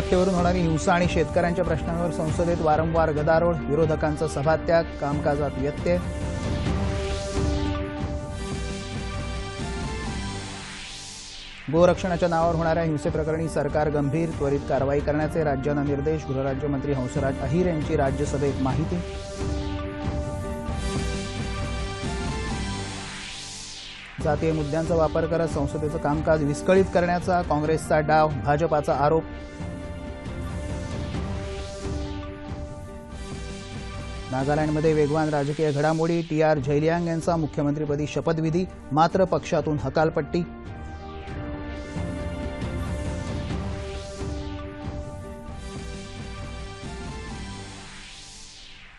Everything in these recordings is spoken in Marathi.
गोहत्येवरून होणारी हिंसा आणि शेतकऱ्यांच्या प्रश्नांवर संसदेत वारंवार गदारोळ. विरोधकांचा सभात्याग कामकाजात व्यत्यय. गोरक्षणाच्या नावावर होणाऱ्या हिंसेप्रकरणी सरकार गंभीर त्वरित कारवाई करण्याचे राज्यांना निर्देश. गृहराज्यमंत्री हंसराज अहिर यांची राज्यसभेत माहिती. जातीय मुद्द्यांचा वापर करत संसदेचं कामकाज विस्कळीत करण्याचा काँग्रेसचा डाव भाजपाचा आरोप. नागालँडमध्ये वेगवान राजकीय घडामोडी टी आर झैलियांग यांचा मुख्यमंत्रीपदी शपथविधी मात्र पक्षातून हकालपट्टी.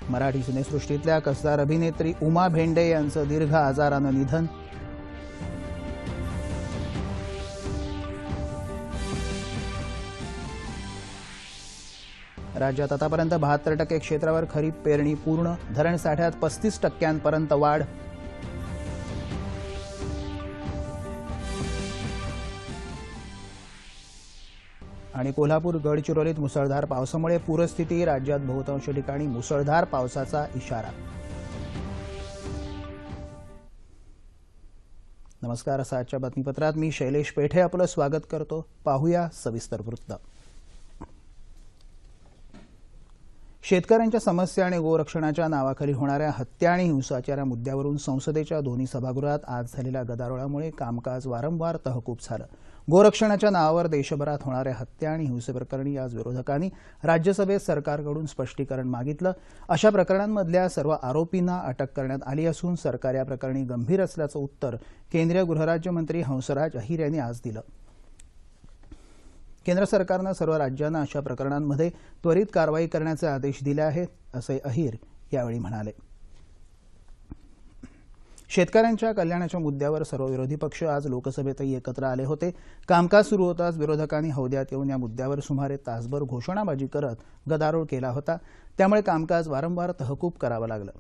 मराठी सिनेसृष्टीतल्या कसदार अभिनेत्री उमा भेंडे यांचं दीर्घ आजारानं निधन. राज्यात आतापर्यंत बहात्तर टक्के क्षेत्रावर खरीप पेरणी पूर्ण धरण साठ्यात पस्तीस टक्क्यांपर्यंत वाढ. आणि कोल्हापूर गडचिरोलीत मुसळधार पावसामुळे पूरस्थिती राज्यात बहुतांश ठिकाणी मुसळधार पावसाचा इशारा. नमस्कार असा आजच्या बातमीपत्रात मी शैलेश पेठे आपलं स्वागत करतो. पाहूया सविस्तर वृत्त. शेतकऱ्यांच्या समस्या आणि गोरक्षणाच्या नावाखाली होणाऱ्या हत्या आणि हिंसाचार या मुद्द्यावरून संसदेच्या दोन्ही सभागृहात आज झालेल्या गदारोळामुळे कामकाज वारंवार तहकूब झालं. गोरक्षणाच्या नावावर देशभरात होणाऱ्या हत्या आणि हिंसेप्रकरणी आज विरोधकांनी राज्यसभेत सरकारकडून स्पष्टीकरण मागितलं. अशा प्रकरणांमधल्या सर्व आरोपींना अटक करण्यात आली असून सरकार या प्रकरणी गंभीर असल्याचं उत्तर केंद्रीय गृहराज्यमंत्री हंसराज अहिर यांनी आज दिलं. केंद्र सरकारनं सर्व राज्यांना अशा प्रकरणांमध्ये त्वरित कारवाई करण्याचे आदेश दिले आहेत असे अहिर यावेळी म्हणाले. शेतकऱ्यांच्या कल्याणाच्या मुद्द्यावर सर्व विरोधी पक्ष आज लोकसभेतही एकत्र आले होते. कामकाज सुरू होताच विरोधकांनी हौद्यात येऊन या मुद्द्यावर सुमारे तासभर घोषणाबाजी करत गदारोळ केला होता. त्यामुळे कामकाज वारंवार तहकूब करावं लागलं.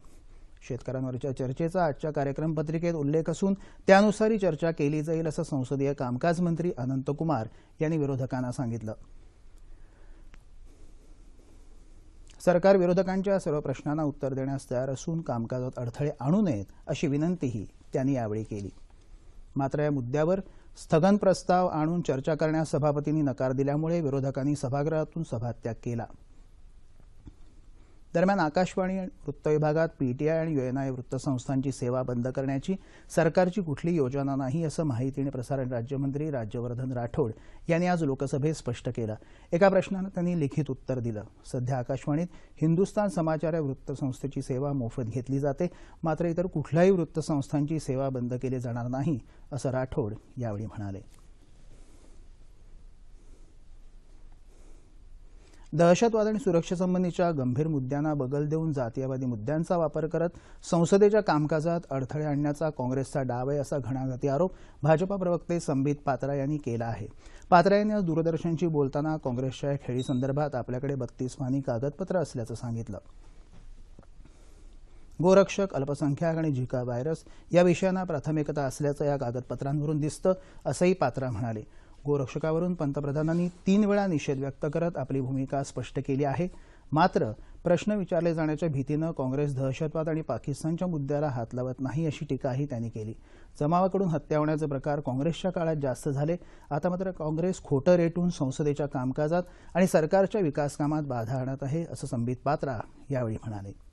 शेतकऱ्यांवरच्या चर्चेचा आजच्या कार्यक्रम पत्रिकेत उल्लेख असून त्यानुसार ही चर्चा केली जाईल असं संसदीय कामकाज मंत्री अनंत कुमार यांनी विरोधकांना सांगितलं. सरकार विरोधकांच्या सर्व प्रश्नांना उत्तर देण्यास तयार असून कामकाजात अडथळे आणू नयेत अशी विनंतीही त्यांनी यावेळी केली. मात्र या मुद्द्यावर स्थगन प्रस्ताव आणून चर्चा करण्यास सभापतींनी नकार दिल्यामुळे विरोधकांनी सभागृहातून सभात्याग केला. दरम्यान आकाशवाणी वृत्त विभागात पीटीआय आणि युएनआय वृत्तसंस्थांची सेवा बंद करण्याची सरकारची कुठली योजना नाही असं माहिती आणि प्रसारण राज्यमंत्री राज्यवर्धन राठोड यांनी आज लोकसभेत स्पष्ट केलं. एका प्रश्नानं त्यांनी लिखित उत्तर दिलं. सध्या आकाशवाणीत हिंदुस्तान समाचार या वृत्तसंस्थेची सेवा मोफत घेतली जाते मात्र इतर कुठल्याही वृत्तसंस्थांची सेवा बंद केली जाणार नाही असं राठोड यावेळी म्हणाले. दहशतवाद आणि सुरक्षेसंबंधीच्या गंभीर मुद्द्यांना बगल देऊन जातीयवादी मुद्द्यांचा वापर करत संसदेच्या कामकाजात अडथळे आणण्याचा काँग्रेसचा डाव आहे असा घणाघाती आरोप भाजपा प्रवक्ते संबित पात्रा यांनी केला आहे. पात्रा यांनी आज दूरदर्शनशी बोलताना काँग्रेसच्या खेळीसंदर्भात आपल्याकडे बत्तीस मानी कागदपत्र असल्याचं सांगितलं. गोरक्षक अल्पसंख्याक आणि झिका व्हायरस या विषयांना प्राथमिकता असल्याचं या कागदपत्रांवरून दिसतं असंही पात्रा म्हणाले. गोरक्षकावरून पंतप्रधानांनी तीन वेळा निषेध व्यक्त करत आपली भूमिका स्पष्ट केली आहे. मात्र प्रश्न विचारले जाण्याच्या भीतीनं काँग्रेस दहशतवाद आणि पाकिस्तानच्या मुद्द्याला हात लावत नाही अशी टीकाही त्यांनी केली. जमावाकडून हत्या होण्याचे प्रकार काँग्रेसच्या काळात जास्त झाले. आता मात्र काँग्रेस खोटं रेटून संसदेच्या कामकाजात आणि सरकारच्या विकासकामात बाधा आणत आहे असं संबित पात्रा यावेळी म्हणाले.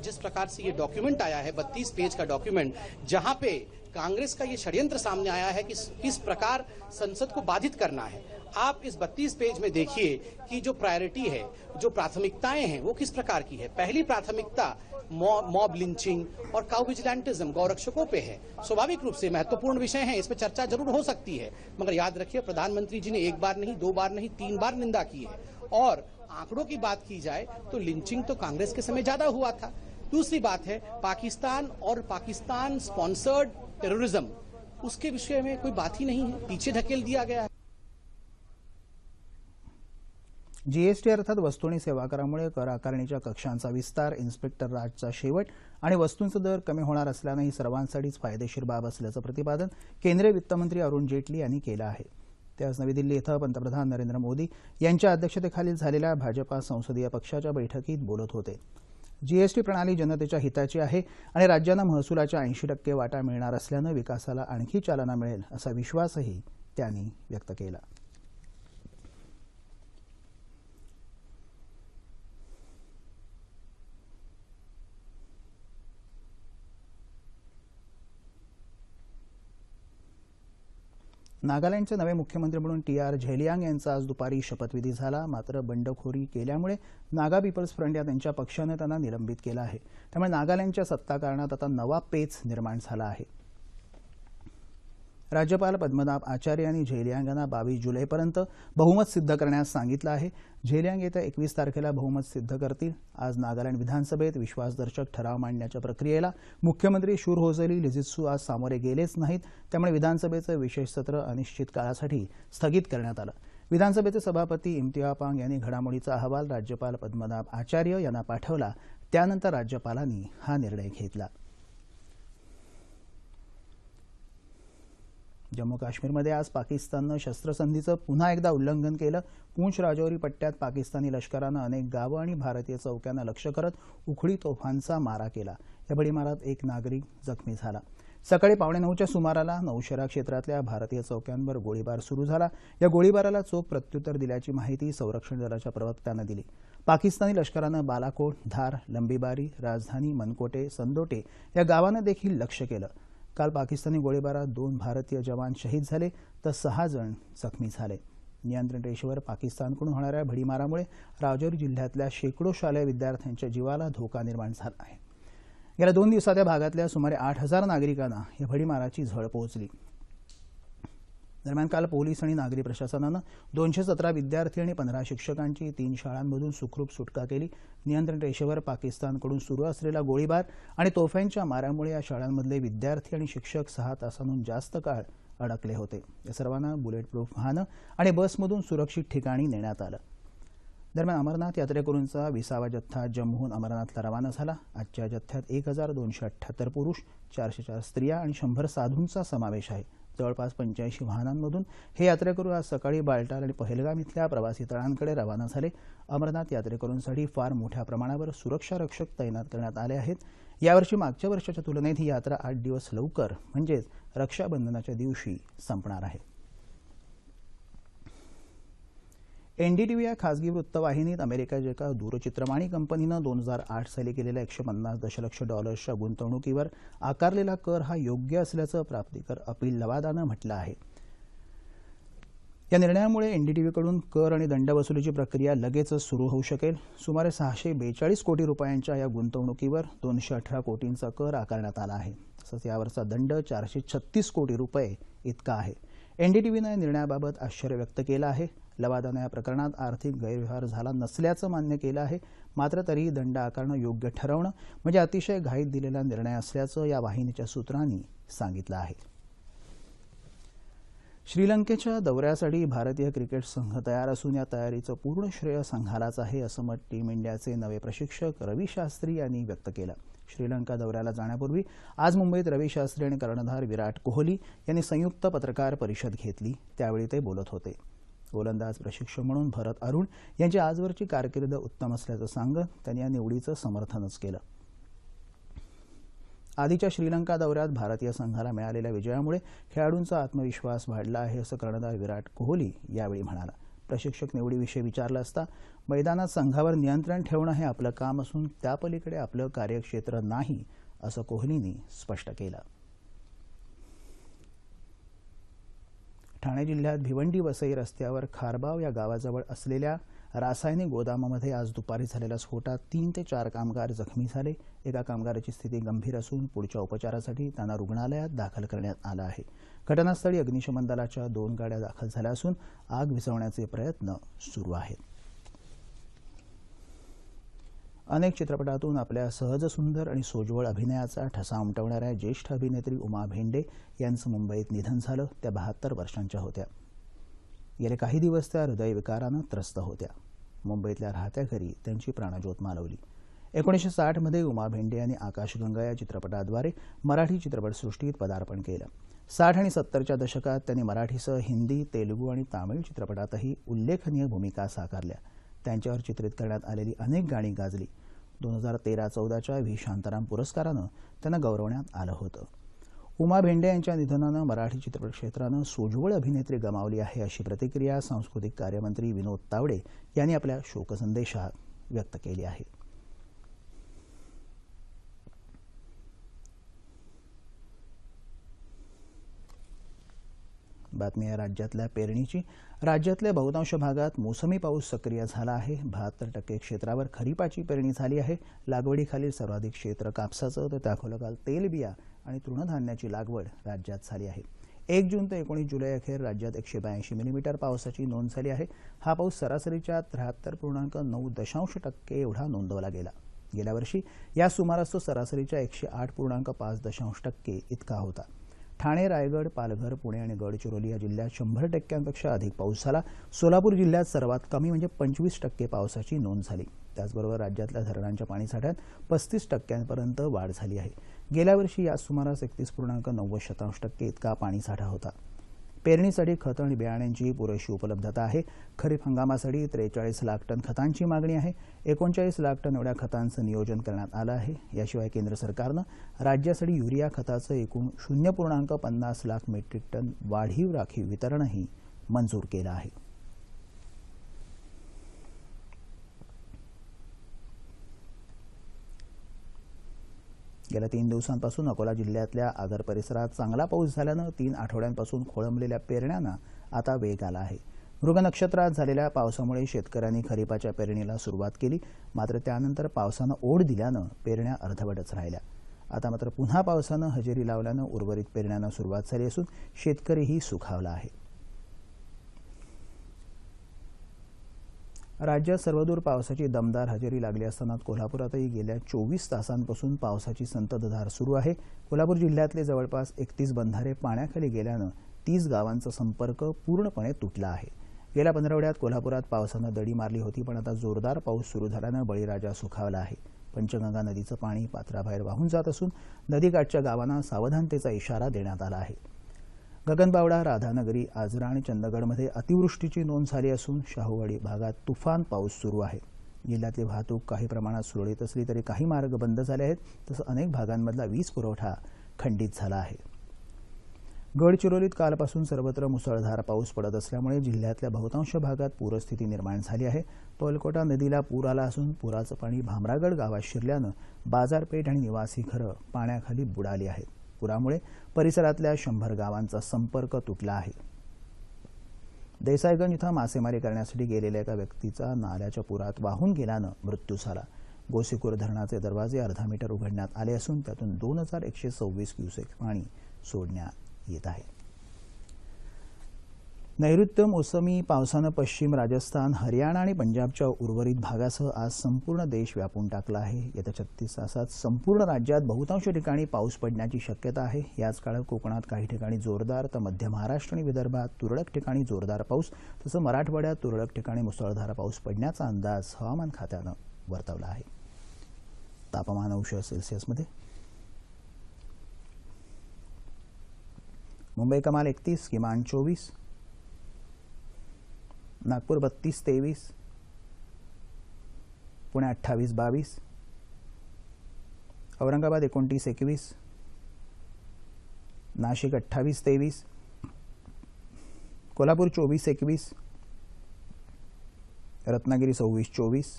जिस प्रकार से ये डॉक्यूमेंट आया है, बत्तीस पेज का डॉक्यूमेंट जहाँ पे कांग्रेस का ये षड्यंत्र सामने आया है कि किस प्रकार संसद को बाधित करना है। आप इस 32 पेज में देखिए कि जो प्रायोरिटी है, जो प्राथमिकताएँ हैं, वो किस प्रकार की है। पहली प्राथमिकता मॉब लिंचिंग और काउ विजिलेंटिज्म गौरक्षकों पे है। स्वाभाविक रूप से महत्वपूर्ण विषय है, इस पर चर्चा ज़रूर हो सकती है। मगर याद रखिए, प्रधानमंत्री जी ने एक बार नहीं, दो बार नहीं, तीन बार निंदा की है। और आंकड़ों की बात की जाए तो लिंचिंग तो कांग्रेस के समय ज़्यादा हुआ था। दूसरी बात है पाकिस्तान और पाकिस्तान स्पॉन्सर्ड टेररिज्म उसके विषय में कोई बात ही नहीं है पीछे ढकेल दिया गया है। जीएसटी अर्थात वस्तू आणि सेवा करामुळे कर आकारणीच्या कक्षांचा विस्तार इन्स्पेक्टर राजचा शेवट आणि वस्तूंचा दर कमी होणार असल्यानं ही सर्वांसाठीच फायदेशीर बाब असल्याचं प्रतिपादन केंद्रीय वित्तमंत्री अरुण जेटली यांनी केलं आहे. ते आज नवी दिल्ली इथं पंतप्रधान नरेंद्र मोदी यांच्या अध्यक्षतेखाली झालेल्या भाजपा संसदीय पक्षाच्या बैठकीत बोलत होते. जीएसटी प्रणाली जनतेच्या हिताची आहे आणि राज्यांना महसुलाच्या ऐंशी टक्के वाटा मिळणार असल्यानं विकासाला आणखी चालना मिळेल असा विश्वासही त्यांनी व्यक्त केला. नागालँडचे नवे मुख्यमंत्री म्हणून टी आर झेलियांग यांचा आज दुपारी शपथविधी झाला. मात्र बंडखोरी केल्यामुळे नागा पीपल्स फ्रंट या त्यांच्या पक्षानं त्यांना निलंबित केलं आहे. त्यामुळे नागालँडच्या सत्ताकारणात आता नवा पेच निर्माण झाला आहे. राज्यपाल पद्मनाभ आचार्य यांनी झेलियांगांना बावीस जुलैपर्यंत बहुमत सिद्ध करण्यास सांगितलं आहे. झेलियांग येत्या एकवीस तारखेला बहुमत सिद्ध करतील. आज नागालँड विधानसभेत विश्वासदर्शक ठराव मांडण्याच्या प्रक्रियेला मुख्यमंत्री शूर होजली लिजित्सू आज सामोरे गेलेच नाहीत. त्यामुळे विधानसभेचं विशेष सत्र अनिश्चित काळासाठी स्थगित करण्यात आलं. विधानसभेचे सभापती इम्तिया पांग यांनी घडामोडीचा अहवाल राज्यपाल पद्मनाभ आचार्य यांना पाठवला. त्यानंतर राज्यपालांनी हा निर्णय घेतला. जम्मू काश्मीरमध्ये आज पाकिस्ताननं शस्त्रसंधीचं पुन्हा एकदा उल्लंघन केलं. पूंछ राजौरी पट्ट्यात पाकिस्तानी लष्करानं अनेक गावं आणि भारतीय चौक्यांना लक्ष्य करत उखळी तोफांचा मारा केला. या भडीमारात एक नागरिक जखमी झाला. सकाळी पावणे नऊच्या सुमाराला नौशेरा क्षेत्रातल्या भारतीय चौक्यांवर गोळीबार सुरू झाला. या गोळीबाराला चोख प्रत्युत्तर दिल्याची माहिती संरक्षण दलाच्या प्रवक्त्यानं दिली. पाकिस्तानी लष्करानं बालाकोट धार लंबीबारी राजधानी मनकोटे संदोटे या गावांना देखील लक्ष केलं. काल पाकिस्तानी गोळीबारात दोन भारतीय जवान शहीद झाले तर सहा जण जखमी झाले. नियंत्रण रेषेवर पाकिस्तानकडून होणाऱ्या भडीमारामुळे राजौरी जिल्ह्यातल्या शेकडो शालेय विद्यार्थ्यांच्या जीवाला धोका निर्माण झाला आहे. गेल्या दोन दिवसात या भागातल्या सुमारे आठ हजार नागरिकांना या भडीमाराची झळ पोहोचली. दरम्यान काल पोलीस आणि नागरी प्रशासनानं दोनशे सतरा विद्यार्थी आणि पंधरा शिक्षकांची तीन शाळांमधून सुखरूप सुटका केली. नियंत्रण रेषेवर पाकिस्तानकडून सुरू असलेला गोळीबार आणि तोफ्यांच्या माऱ्यामुळे या शाळांमधले विद्यार्थी आणि शिक्षक सहा तासांहून जास्त काळ अडकले होते. या सर्वांना बुलेट प्रूफ वाहनं आणि बसमधून सुरक्षित ठिकाणी नेण्यात आलं. दरम्यान अमरनाथ यात्रेकरूंचा विसावा जथ्था जम्मूहून अमरनाथला रवाना झाला. आजच्या जथ्यात एक हजार दोनशे अठ्ठ्याहत्तर पुरुष चारशे चार स्त्रिया आणि शंभर साधूंचा समावेश आहे. जवळपास पंच्याऐंशी वाहनांमधून हे यात्रेकरू आज सकाळी बालटाल आणि पहलगाम इथल्या प्रवासी तळांकडे रवाना झाले. अमरनाथ यात्रेकरूंसाठी फार मोठ्या प्रमाणावर सुरक्षा रक्षक तैनात करण्यात आले आहेत. यावर्षी मागच्या वर्षाच्या तुलनेत ही यात्रा आठ दिवस लवकर म्हणजेच रक्षाबंधनाच्या दिवशी संपणार आहे. एनडीटीव्ही या खासगी वृत्तवाहिनीत अमेरिकेच्या एका दूरचित्रवाणी कंपनीनं दोन हजार आठ साली केलेल्या एकशे पन्नास दशलक्ष डॉलर्सच्या गुंतवणुकीवर आकारलेला कर हा योग्य असल्याचं प्राप्तिकर अपील लवादानं म्हटलं आहे. या निर्णयामुळे एनडीटीव्हीकडून कर आणि दंड वसुलीची प्रक्रिया लगेचच सुरू होऊ शकेल. सुमारे सहाशे बेचाळीस कोटी रुपयांच्या या गुंतवणुकीवर दोनशे अठरा कोटींचा कर आकारण्यात आला आहे. तसंच यावरचा दंड चारशे छत्तीस कोटी रुपये इतका आहे. एनडीटीव्हीनं या निर्णयाबाबत आश्चर्य व्यक्त केलं आहे. लवादानं या प्रकरणात आर्थिक गैरव्यवहार झाला नसल्याचं मान्य केलं आहे. मात्र तरीही दंड आकारणं योग्य ठरवणं म्हणजे अतिशय घाईत दिलेला निर्णय असल्याचं या वाहिनीच्या सूत्रांनी सांगितलं आहे. श्रीलंकेच्या दौऱ्यासाठी भारतीय क्रिकेट संघ तयार असून या तयारीचं पूर्ण श्रेय संघालाच आहे असं मत टीम इंडियाचे नवे प्रशिक्षक रवी शास्त्री यांनी व्यक्त केलं. श्रीलंका दौऱ्याला जाण्यापूर्वी आज मुंबईत रवी शास्त्री आणि कर्णधार विराट कोहली यांनी संयुक्त पत्रकार परिषद घेतली. त्यावेळी ते बोलत होते. गोलंदाज प्रशिक्षक म्हणून भरत अरुण यांची आजवरची कारकीर्द उत्तम असल्याचं सांगत त्यांनी या निवडीचं समर्थनच केलं. आधीच्या श्रीलंका दौऱ्यात भारतीय संघाला मिळालेल्या विजयामुळे खेळाडूंचा आत्मविश्वास वाढला आहे असं कर्णधार विराट कोहली यावेळी म्हणाला. प्रशिक्षक निवडीविषयी विचारलं असता मैदानात संघावर नियंत्रण ठेवणं हे आपलं काम असून त्यापलीकडे आपलं कार्यक्षेत्र नाही असं कोहलीनी स्पष्ट केलं. ठाणे जिल्ह्यात भिवंडी वसई रस्त्यावर खारबाव या गावाजवळ असलेल्या रासायनिक गोदामामध्ये आज दुपारी झालेल्या स्फोटात तीन ते चार कामगार जखमी झाले. एका कामगाराची स्थिती गंभीर असून पुढच्या उपचारासाठी त्यांना रुग्णालयात दाखल करण्यात आलं आहे. घटनास्थळी अग्निशमन दलाच्या दोन गाड्या दाखल झाल्या असून आग विझवण्याचे प्रयत्न सुरू आहेत. अनेक चित्रपटातून आपल्या सहज सुंदर आणि सोज्वळ अभिनयाचा ठसा उमटवणाऱ्या ज्येष्ठ अभिनेत्री उमा भेंडे यांचं मुंबईत निधन झालं त्या बहात्तर वर्षांच्या होत्या. गेले काही दिवस त्या हृदयविकारानं त्रस्त होत्या. मुंबईतल्या राहत्या घरी त्यांची प्राणज्योत मालवली. एकोणीसशे साठमध्ये उमा भेंडे यांनी आकाशगंगा या चित्रपटाद्वारे मराठी चित्रपटसृष्टीत पदार्पण केलं. साठ आणि सत्तरच्या दशकात त्यांनी मराठीसह हिंदी तेलुगू आणि तामिळ चित्रपटातही उल्लेखनीय भूमिका साकारल्या. त्यांच्यावर चित्रित करण्यात आलेली अनेक गाणी गाजली. दोन हजार तेरा चौदाच्या व्ही. शांताराम पुरस्कारानं त्यांना गौरवण्यात आलं होतं. उमा भेंडे यांच्या निधनानं मराठी चित्रपट क्षेत्रानं सोज्वळ अभिनेत्री गमावली आहे अशी प्रतिक्रिया सांस्कृतिक कार्यमंत्री विनोद तावडे यांनी आपल्या शोकसंदेशात व्यक्त केली आहे. बातमी आहे राज्यातल्या पेरणीची. राज्यातल्या बहुतांश भागात मोसमी पाऊस सक्रिय झाला आहे. बहात्तर टक्के क्षेत्रावर खरीपाची पेरणी झाली आहे. लागवडीखालील सर्वाधिक क्षेत्र कापसाचं तर त्याखोलकाल तेलबिया आणि तृणधान्याची लागवड राज्यात झाली आहे. एक जून ते एकोणीस जुलै अखेर राज्यात एकशे ब्याऐंशी मिलीमीटर पावसाची नोंद झाली आहे. हा पाऊस सरासरीच्या त्र्याहत्तर पूर्णांक नऊ दशांश टक्के एवढा नोंदवला गेला. गेल्या वर्षी या सुमारास तो सरासरीच्या एकशे आठ पूर्णांक पाच दशांश टक्के इतका होता. ठाणे रायगड पालघर पुणे आणि गडचिरोली या जिल्ह्यात शंभर टक्क्यांपेक्षा अधिक पाऊस झाला. सोलापूर जिल्ह्यात सर्वात कमी म्हणजे पंचवीस टक्के पावसाची नोंद झाली. त्याचबरोबर राज्यातल्या धरणांच्या पाणीसाठ्यात पस्तीस टक्क्यांपर्यंत वाढ झाली आहे. गेल्या वर्षी या सुमारास एकतीस पूर्णांक नव्वद शतांश टक्के इतका पाणीसाठा होता. पेरणीसाठी खतं आणि बियाण्यांची पुरेशी उपलब्धता आहे. खरीप हंगामासाठी त्रेचाळीस लाख टन खतांची मागणी आहे. एकोणचाळीस लाख टन एवढ्या खतांचं नियोजन करण्यात आलं आहे. याशिवाय केंद्र सरकारनं राज्यासाठी युरिया खताचं एकूण शून्य पूर्णांक पन्नास लाख मेट्रिक टन वाढीव राखीव वितरणही मंजूर केलं आहे. गेल्या तीन दिवसांपासून अकोला जिल्ह्यातल्या आगर परिसरात चांगला पाऊस झाल्यानं तीन आठवड्यांपासून खोळंबलेल्या पेरण्यांना आता वेग आला आहे. मृग नक्षत्रात झालेल्या पावसामुळे शेतकऱ्यांनी खरीपाच्या पेरणीला सुरुवात केली मात्र त्यानंतर पावसानं ओढ दिल्यानं पेरण्या अर्धवटच राहिल्या. आता मात्र पुन्हा पावसानं हजेरी लावल्यानं उर्वरित पेरण्यांना सुरुवात झाली असून शेतकरीही सुखावला आहे. राज्यात सर्वदूर पावसाची दमदार हजेरी लागली असताना कोल्हापुरातही गेल्या चोवीस तासांपासून पावसाची संततधार सुरू आहे. कोल्हापूर जिल्ह्यातले जवळपास एकतीस बंधारे पाण्याखाली गेल्यानं तीस गावांचा संपर्क पूर्णपणे तुटला आहे. गेल्या पंधरवड्यात कोल्हापुरात पावसानं दडी मारली होती पण आता जोरदार पाऊस सुरू झाल्यानं बळीराजा सुखावला आहे. पंचगंगा नदीचं पाणी पात्राबाहेर वाहून जात असून नदीकाठच्या गावांना सावधानतेचा इशारा देण्यात आला आहे. गगनबावडा राधानगरी आजरा आणि चंदगडमध्ये अतिवृष्टीची नोंद झाली असून शाहूवाडी भागात तुफान पाऊस सुरू आहे. जिल्ह्यातली वाहतूक काही प्रमाणात सुरळीत असली तरी काही मार्ग बंद झाले आहेत तसं अनेक भागांमधला वीज पुरवठा खंडित झाला आहे. गडचिरोलीत कालपासून सर्वत्र मुसळधार पाऊस पडत असल्यामुळे जिल्ह्यातल्या बहुतांश भागात पूरस्थिती निर्माण झाली आहे. पर्लकोटा नदीला पूर आला असून पुराचं पाणी भामरागड गावात शिरल्यानं बाजारपेठ आणि निवासी घरं पाण्याखाली बुडाली आहेत. पुरामुळे परिसरातल्या शंभर गावांचा संपर्क तुटला आहे. देसाईगंज इथं मासेमारी करण्यासाठी गेलेल्या एका व्यक्तीचा नाल्याच्या पुरात वाहून गेल्यानं मृत्यू झाला. गोसीखुर धरणाचे दरवाजे अर्धा मीटर उघडण्यात आले असून त्यातून दोन हजार एकशे सव्वीस क्युसेक पाणी सोडण्यात येत आहे. नैऋत्य मोसमी पावसानं पश्चिम राजस्थान हरियाणा आणि पंजाबच्या उर्वरित भागासह आज संपूर्ण देश व्यापून टाकला आहे. येत्या छत्तीस तासात संपूर्ण राज्यात बहुतांश ठिकाणी पाऊस पडण्याची शक्यता आहे. याच काळात कोकणात काही ठिकाणी जोरदार तर मध्य महाराष्ट्र आणि विदर्भात तुरळक ठिकाणी जोरदार पाऊस तसं मराठवाड्यात तुरळक ठिकाणी मुसळधार पाऊस पडण्याचा अंदाज हवामान खात्यानं वर्तवला आहे. तापमान अंश सेल्सिअसमध्ये. मुंबई कमाल एकतीस किमान चोवीस नागपूर बत्तीस तेवीस. पुणे अठ्ठावीस बावीस. औरंगाबाद एकोणतीस एकवीस. नाशिक अठ्ठावीस तेवीस. कोल्हापूर चोवीस एकवीस. रत्नागिरी सव्वीस चोवीस.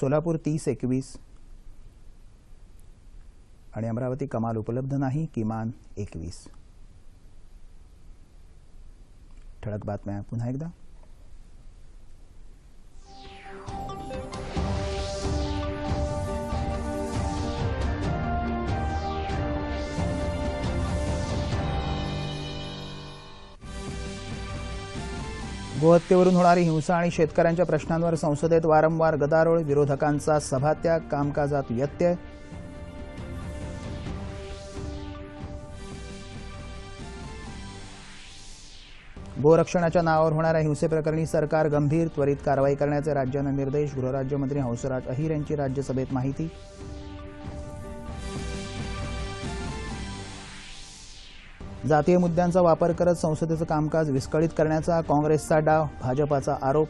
सोलापूर तीस एकवीस. आणि अमरावती कमाल उपलब्ध नाही किमान एकवीस. ठळक बातम्या पुन्हा एकदा. गोहत्येवरून होणारी हिंसा आणि शेतकऱ्यांच्या प्रश्नांवर संसदेत वारंवार गदारोळ विरोधकांचा सभात्याग कामकाजात व्यत्यय गोरक्षणाच्या नावावर होणाऱ्या हिंसेप्रकरणी सरकार गंभीर त्वरित कारवाई करण्याचे राज्यांना निर्देश गृहराज्यमंत्री हंसराज अहिर यांची राज्यसभेत माहिती. जातीय मुद्द्यांचा वापर करत संसदेचं कामकाज विस्कळीत करण्याचा काँग्रेसचा डाव भाजपाचा आरोप.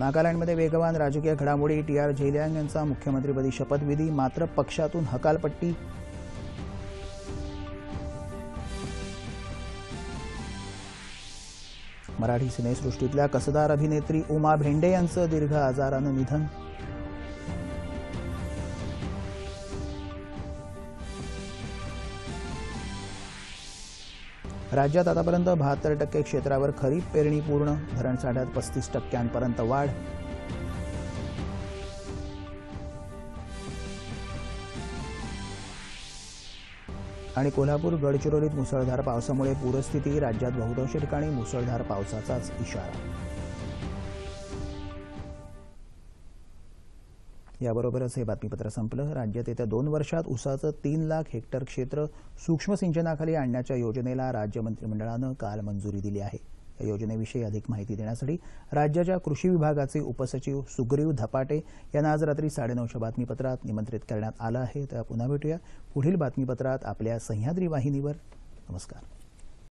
नागालँडमध्ये वेगवान राजकीय घडामोडी टी आर झेलियांग यांचा मुख्यमंत्रीपदी शपथविधी मात्र पक्षातून हकालपट्टी. मराठी सिनेसृष्टीतल्या कसदार अभिनेत्री उमा भेंडे यांचं दीर्घ आजारानं निधन. राज्यात आतापर्यंत बहात्तर टक्के क्षेत्रावर खरीप पेरणी पूर्ण. धरणसाठ्यात पस्तीस टक्क्यांपर्यंत वाढ. आणि कोल्हापूर गडचिरोलीत मुसळधार पावसामुळे पूरस्थिती राज्यात बहुतांश ठिकाणी मुसळधार पावसाचाच इशारा. याबरोबरच हे बातमीपत्र संपलं. राज्यात येत्या दोन वर्षात उसाचं तीन लाख हेक्टर क्षेत्र सूक्ष्म सिंचनाखाली आणण्याच्या योजनेला राज्य मंत्रिमंडळानं काल मंजुरी दिली आहे. या योजनेविषयी अधिक माहिती देण्यासाठी राज्याच्या कृषी विभागाचे उपसचिव सुग्रीव धपाटे यांना आज रात्री साडेनऊच्या बातमीपत्रात निमंत्रित करण्यात आलं आहे. तर पुन्हा भेटूया पुढील बातमीपत्रात आपल्या सह्याद्री वाहिनीवर. नमस्कार.